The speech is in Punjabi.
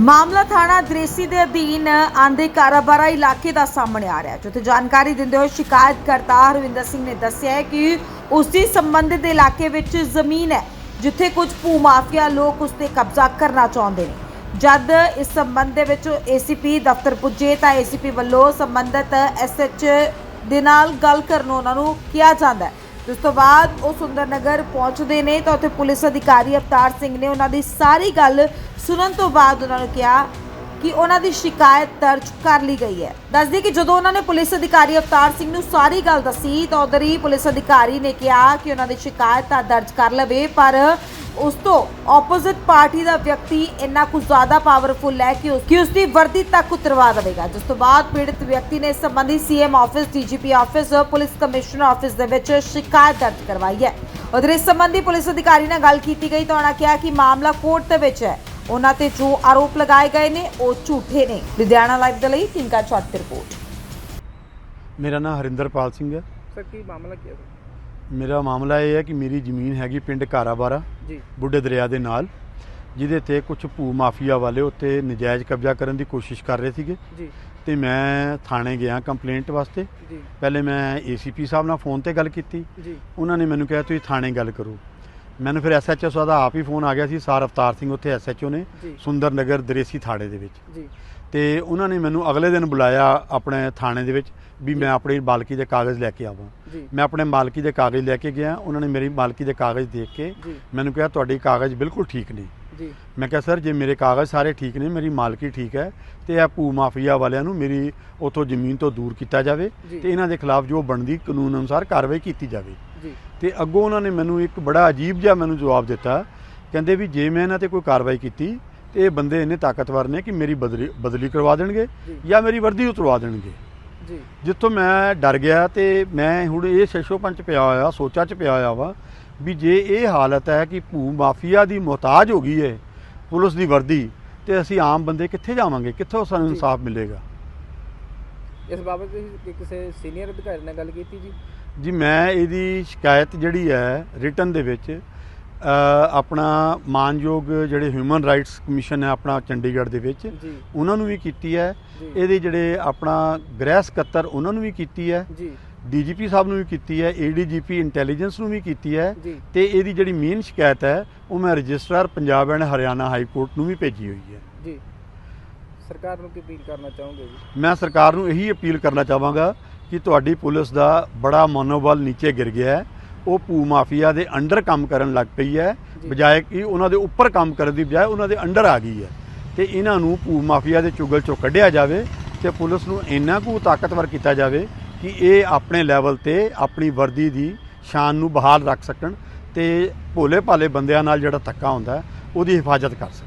ਮਾਮਲਾ ਥਾਣਾ ਦ੍ਰੇਸੀ ਦੇ ਅਧੀਨ ਆਂਦੇ ਕਾਰਾਬਾਰਾ ਇਲਾਕੇ ਦਾ ਸਾਹਮਣੇ ਆ ਰਿਹਾ ਜਿੱਥੇ ਜਾਣਕਾਰੀ ਦਿੰਦੇ ਹੋਏ ਸ਼ਿਕਾਇਤਕਰਤਾ ਹਰਵਿੰਦਰ ਸਿੰਘ ਨੇ ਦੱਸਿਆ ਹੈ ਕਿ ਉਸ ਦੀ ਸੰਬੰਧਿਤ ਇਲਾਕੇ ਵਿੱਚ ਜ਼ਮੀਨ ਹੈ, ਜਿੱਥੇ ਕੁਝ ਭੂ ਮਾਫੀਆ ਲੋਕ ਉਸ ਤੇ ਕਬਜ਼ਾ ਕਰਨਾ ਚਾਹੁੰਦੇ ਨੇ। ਜਦ ਇਸ ਸੰਬੰਧ ਦੇ ਵਿੱਚ ਏਸੀਪੀ ਦਫ਼ਤਰ ਪੁੱਜੇ ਤਾਂ ਏਸੀਪੀ ਵੱਲੋਂ ਸੰਬੰਧਿਤ ਐਸਐਚ ਦੇ ਨਾਲ ਗੱਲ ਕਰਨ ਨੂੰ ਉਹਨਾਂ ਨੂੰ ਕਿਹਾ ਜਾਂਦਾ ਹੈ। ਜਿਸ ਤੋਂ ਬਾਅਦ ਉਹ ਸੁੰਦਰਨਗਰ ਪਹੁੰਚਦੇ ਨੇ ਤਾਂ ਉੱਥੇ ਪੁਲਿਸ ਅਧਿਕਾਰੀ ਅਵਤਾਰ ਸਿੰਘ ਨੇ ਉਹਨਾਂ ਦੀ ਸਾਰੀ ਗੱਲ ਸੁਣਨ ਤੋਂ ਬਾਅਦ ਉਹਨਾਂ ਨੂੰ ਕਿਹਾ ਕਿ ਉਹਨਾਂ ਦੀ ਸ਼ਿਕਾਇਤ ਦਰਜ ਕਰ ਲਈ ਗਈ ਹੈ। ਦੱਸਦੀ ਕਿ ਜਦੋਂ ਉਹਨਾਂ ਨੇ ਪੁਲਿਸ ਅਧਿਕਾਰੀ ਅਵਤਾਰ ਸਿੰਘ ਨੂੰ ਸਾਰੀ ਗੱਲ ਦੱਸੀ ਤਾਂ ਉਧਰ ਹੀ ਪੁਲਿਸ ਅਧਿਕਾਰੀ ਨੇ ਕਿਹਾ ਕਿ ਉਹਨਾਂ ਦੀ ਸ਼ਿਕਾਇਤ ਤਾਂ ਦਰਜ ਕਰ ਲਵੇ, ਪਰ ਉਸ ਤੋਂ ਆਪੋਜ਼ਿਟ ਪਾਰਟੀ ਦਾ ਵਿਅਕਤੀ ਇੰਨਾ ਕੁ ਜ਼ਿਆਦਾ ਪਾਵਰਫੁਲ ਹੈ ਕਿ ਉਸ ਕਿ ਉਸ ਦੀ ਵਰਦੀ ਤੱਕ ਉਤਰਵਾ ਦੇਵੇਗਾ। ਜਿਸ ਤੋਂ ਬਾਅਦ ਪੀੜਤ ਵਿਅਕਤੀ ਨੇ ਇਸ ਸੰਬੰਧੀ CM office DGP office police commissioner office ਦੇ ਵਿੱਚ ਸ਼ਿਕਾਇਤ ਦਰਜ ਕਰਵਾਈ ਹੈ। ਉਧਰ ਇਸ ਸੰਬੰਧੀ ਪੁਲਿਸ ਅਧਿਕਾਰੀ ਨਾਲ ਗੱਲ ਕੀਤੀ ਗਈ ਤਾਂ ਉਹਨਾਂ ਕਿਹਾ ਕਿ ਮਾਮਲਾ ਕੋਰਟ ਦੇ ਵਿੱਚ ਹੈ। ਉਹਨਾਂ ਤੇ ਜੋ ਆਰੋਪ ਲਗਾਏ ਗਏ ਨੇ ਉਹ ਝੂਠੇ ਨੇ। ਲੁਧਿਆਣਾ ਲਾਈਵ ਦੇ ਲਈ ਟਿੰਕਾ ਚੌਟ ਦੀ ਰਿਪੋਰਟ। ਮੇਰਾ ਨਾਮ ਹਰਿੰਦਰਪਾਲ ਸਿੰਘ ਹੈ। ਸਰ ਕੀ ਮਾਮਲਾ ਕੀ ਹੈ? ਸਰ ਮੇਰਾ ਮਾਮਲਾ ਇਹ ਹੈ ਕਿ ਮੇਰੀ ਜ਼ਮੀਨ ਹੈਗੀ ਪਿੰਡ ਕਾਰਾਬਾਰਾ। ਜੀ। ਬੁੱਢੇ ਦਰਿਆ ਦੇ ਨਾਲ ਜਿਹਦੇ ਤੇ ਕੁਝ ਭੂ ਮਾਫੀਆ ਵਾਲੇ ਉੱਤੇ ਨਜਾਇਜ਼ ਕਬਜ਼ਾ ਕਰਨ ਦੀ ਕੋਸ਼ਿਸ਼ ਕਰ ਰਹੇ ਸੀਗੇ। ਜੀ। ਤੇ ਮੈਂ ਥਾਣੇ ਗਿਆ ਕੰਪਲੇਂਟ ਵਾਸਤੇ। ਜੀ। ਪਹਿਲੇ ਮੈਂ ਏਸੀਪੀ ਸਾਹਿਬ ਨਾਲ ਫੋਨ ਤੇ ਗੱਲ ਕੀਤੀ। ਜੀ। ਉਹਨਾਂ ਨੇ ਮੈਨੂੰ ਕਿਹਾ ਤੁਸੀਂ ਥਾਣੇ ਗੱਲ ਕਰੋ। ਮੈਨੂੰ ਫਿਰ ਐਸਐਚਓ ਸਾਹਿਬ ਦਾ ਆਪ ਹੀ ਫੋਨ ਆ ਗਿਆ ਸੀ ਸਾਰ ਅਵਤਾਰ ਸਿੰਘ ਉੱਥੇ ਐਸਐਚਓ ਨੇ ਜੀ। ਸੁੰਦਰ ਨਗਰ ਦਰੇਸੀ ਥਾਣੇ ਦੇ ਵਿੱਚ। ਜੀ। ਤੇ ਉਹਨਾਂ ਨੇ ਮੈਨੂੰ ਅਗਲੇ ਦਿਨ ਬੁਲਾਇਆ ਆਪਣੇ ਥਾਣੇ ਦੇ ਵਿੱਚ ਵੀ ਮੈਂ ਆਪਣੀ ਮਾਲਕੀ ਦੇ ਕਾਗਜ਼ ਲੈ ਕੇ ਆਵਾਂ। ਜੀ। ਮੈਂ ਆਪਣੇ ਮਾਲਕੀ ਦੇ ਕਾਗਜ਼ ਲੈ ਕੇ ਗਿਆ ਉਹਨਾਂ ਨੇ ਮੇਰੀ ਮਾਲਕੀ ਦੇ ਕਾਗਜ਼ ਦੇਖ ਕੇ ਜੀ। ਮੈਨੂੰ ਕਿਹਾ ਤੁਹਾਡੇ ਕਾਗਜ਼ ਬਿਲਕੁਲ ਠੀਕ ਨੇ ਜੀ। ਮੈਂ ਕਿਹਾ ਸਰ ਜੇ ਮੇਰੇ ਕਾਗਜ਼ ਸਾਰੇ ਠੀਕ ਨੇ ਮੇਰੀ ਮਾਲਕੀ ਠੀਕ ਹੈ ਤੇ ਇਹ ਭੂ ਮਾਫੀਆ ਵਾਲਿਆਂ ਨੂੰ ਮੇਰੀ ਉਥੋਂ ਜ਼ਮੀਨ ਤੋਂ ਦੂਰ ਕੀਤਾ ਜਾਵੇ ਜੀ। ਤੇ ਇਹਨਾਂ ਦੇ ਖਿਲਾਫ ਜੋ ਬਣਦੀ ਕਾਨੂੰਨ ਅਨੁਸਾਰ ਕਾਰਵਾਈ ਕੀਤੀ ਜਾਵੇ। ਤੇ ਅੱਗੋਂ ਉਹਨਾਂ ਨੇ ਮੈਨੂੰ ਇੱਕ ਬੜਾ ਅਜੀਬ ਜਿਹਾ ਮੈਨੂੰ ਜਵਾਬ ਦਿੱਤਾ। ਕਹਿੰਦੇ ਵੀ ਜੇ ਮੈਂ ਇਹਨਾਂ ਤੇ ਕੋਈ ਕਾਰਵਾਈ ਕੀਤੀ ਤੇ ਇਹ ਬੰਦੇ ਇੰਨੇ ਤਾਕਤਵਰ ਨੇ ਕਿ ਮੇਰੀ ਬਦਲੀ ਬਦਲੀ ਕਰਵਾ ਦੇਣਗੇ ਜੀ। ਮੇਰੀ ਵਰਦੀ ਉਤਰਵਾ ਦੇਣਗੇ। ਜੀ। ਜਿੱਥੋਂ ਮੈਂ ਡਰ ਗਿਆ ਤੇ ਮੈਂ ਹੁਣ ਇਹ ਸ਼ਸ਼ੋਪੰਚ ਪਿਆ ਹੋਇਆ ਸੋਚਾਂ ਚ ਪਿਆ ਹੋਇਆ ਵਾ ਵੀ ਜੇ ਇਹ ਹਾਲਤ ਹੈ ਕਿ ਭੂ ਮਾਫੀਆ ਦੀ ਮੁਹਤਾਜ ਹੋ ਗਈ ਹੈ ਪੁਲਿਸ ਦੀ ਵਰਦੀ ਤੇ ਅਸੀਂ ਆਮ ਬੰਦੇ ਕਿੱਥੇ ਜਾਵਾਂਗੇ? ਕਿੱਥੋਂ ਸਾਨੂੰ। ਇਨਸਾਫ ਮਿਲੇਗਾ? ਇਸ ਬਾਬਤ ਤੁਸੀਂ ਕਿਸੇ ਸੀਨੀਅਰ ਅਧਿਕਾਰੀ ਨਾਲ ਗੱਲ ਕੀਤੀ ਜੀ? ਜੀ ਮੈਂ ਇਹਦੀ ਸ਼ਿਕਾਇਤ ਜਿਹੜੀ ਹੈ ਰਿਟਨ ਦੇ ਵਿੱਚ ਆਪਣਾ ਮਾਨਯੋਗ ਜਿਹੜੇ ਹਿਊਮਨ ਰਾਈਟਸ ਕਮਿਸ਼ਨ ਹੈ ਆਪਣਾ ਚੰਡੀਗੜ੍ਹ ਦੇ ਵਿੱਚ ਉਹਨਾਂ ਨੂੰ ਵੀ ਕੀਤੀ ਹੈ। ਇਹਦੇ ਜਿਹੜੇ ਆਪਣਾ ਗ੍ਰਹਿ ਸਕੱਤਰ ਉਹਨਾਂ ਨੂੰ ਵੀ ਕੀਤੀ ਹੈ। ਜੀ। ਡੀਜੀਪੀ ਸਾਹਿਬ ਨੂੰ ਵੀ ਕੀਤੀ ਹੈ ਏਡੀਜੀਪੀ ਇੰਟੈਲੀਜੈਂਸ ਨੂੰ ਵੀ ਕੀਤੀ ਹੈ ਤੇ ਇਹਦੀ ਜਿਹੜੀ ਮੇਨ ਸ਼ਿਕਾਇਤ ਹੈ ਉਹ ਮੈਂ registrar Punjab and Haryana high court ਨੂੰ ਵੀ ਭੇਜੀ ਹੋਈ ਹੈ। ਜੀ। ਸਰਕਾਰ ਨੂੰ ਕੀ ਅਪੀਲ ਕਰਨਾ ਚਾਹੋਗੇ ਜੀ? ਮੈਂ ਸਰਕਾਰ ਨੂੰ ਇਹੀ ਅਪੀਲ ਕਰਨਾ ਚਾਹਾਂਗਾ ਕਿ ਤੁਹਾਡੀ ਪੁਲਿਸ ਦਾ ਬੜਾ ਮਨੋਬਲ ਨੀਚੇ ਗਿਰ ਗਿਆ ਹੈ। ਉਹ ਭੂ ਮਾਫੀਆ ਦੇ ਅੰਡਰ ਕੰਮ ਕਰਨ ਲੱਗ ਪਈ ਹੈ। ਬਜਾਏ ਕਿ ਉਹਨਾਂ ਦੇ ਉੱਪਰ ਕੰਮ ਕਰਨ ਦੀ ਬਜਾਏ ਉਹਨਾਂ ਦੇ ਅੰਡਰ ਆ ਗਈ ਹੈ। ਤੇ ਇਹਨਾਂ ਨੂੰ ਭੂ ਮਾਫੀਆ ਦੇ ਚੁਗਲ ਚੋਂ ਕੱਢਿਆ ਜਾਵੇ ਤੇ ਪੁਲਿਸ ਨੂੰ ਇੰਨਾ ਕੁ ਤਾਕਤਵਰ ਕੀਤਾ ਜਾਵੇ ਕਿ ਇਹ ਆਪਣੇ ਲੈਵਲ ਤੇ ਆਪਣੀ ਵਰਦੀ ਦੀ ਸ਼ਾਨ ਨੂੰ ਬਹਾਲ ਰੱਖ ਸਕਣ ਤੇ ਭੋਲੇ ਭਾਲੇ ਬੰਦਿਆਂ ਨਾਲ ਜਿਹੜਾ ਧੱਕਾ ਹੁੰਦਾ ਉਹਦੀ ਹਿਫਾਜ਼ਤ ਕਰ ਸਕਣ।